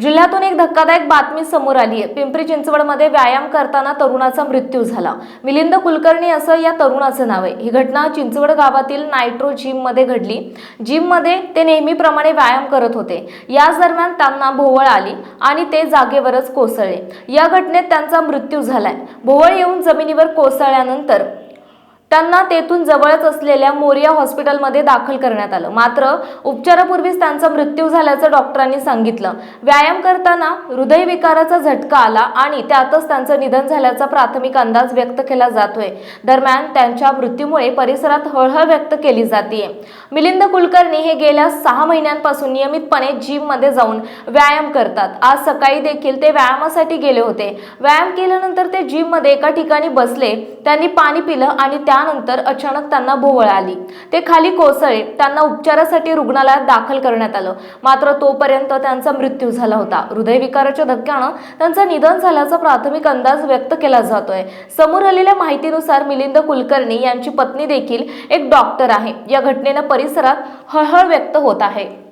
जिल्ह्यातून एक धक्कादायक बातमी समोर आली आहे पिंपरी चिंचवडमध्ये व्यायाम करताना तरुणाचा मृत्यू झाला. मिलिंद कुलकर्णी असं या तरुणाचं नाव आहे. ही घटना चिंचवड गावातील नायट्रो जिममध्ये घडली. जिममध्ये ते नेहमीप्रमाणे व्यायाम करत होते. याच दरम्यान त्यांना भोवळ आली आणि ते जागेवरच कोसळले. या घटनेत त्यांचा मृत्यू झालाय. भोवळ येऊन जमिनीवर कोसळल्यानंतर त्यांना तेथून जवळच असलेल्या मोरिया हॉस्पिटलमध्ये दाखल करण्यात आलं. मात्र उपचारापूर्वीच त्यांचा मृत्यू झाल्याचं डॉक्टरांनी सांगितलं. व्यायाम करताना हृदयविकाराचा झटका आला आणि त्यातच त्यांचं निधन झाल्याचा प्राथमिक अंदाज व्यक्त केला जातोय. दरम्यान त्यांच्या मृत्यूमुळे परिसरात हळहळ व्यक्त केली जाते मिलिंद कुलकर्णी हे गेल्या सहा महिन्यांपासून नियमितपणे जिममध्ये जाऊन व्यायाम करतात. आज सकाळी देखील ते व्यायामासाठी गेले होते. व्यायाम केल्यानंतर ते जिममध्ये एका ठिकाणी बसले. त्यांनी पाणी पिलं आणि त्यानंतर अचानक त्यांना भोवळ आली. ते खाली कोसळले. त्यांना उपचारासाठी रुग्णालयात दाखल करण्यात आलं. मात्र तोपर्यंत त्यांचा मृत्यू झाला होता. हृदयविकाराच्या धक्क्यानं त्यांचं निधन झाल्याचा प्राथमिक अंदाज व्यक्त केला जातोय. समोर आलेल्या माहितीनुसार मिलिंद कुलकर्णी यांची पत्नी देखील एक डॉक्टर आहे. या घटनेनं परिसरात हळहळ व्यक्त होत आहे.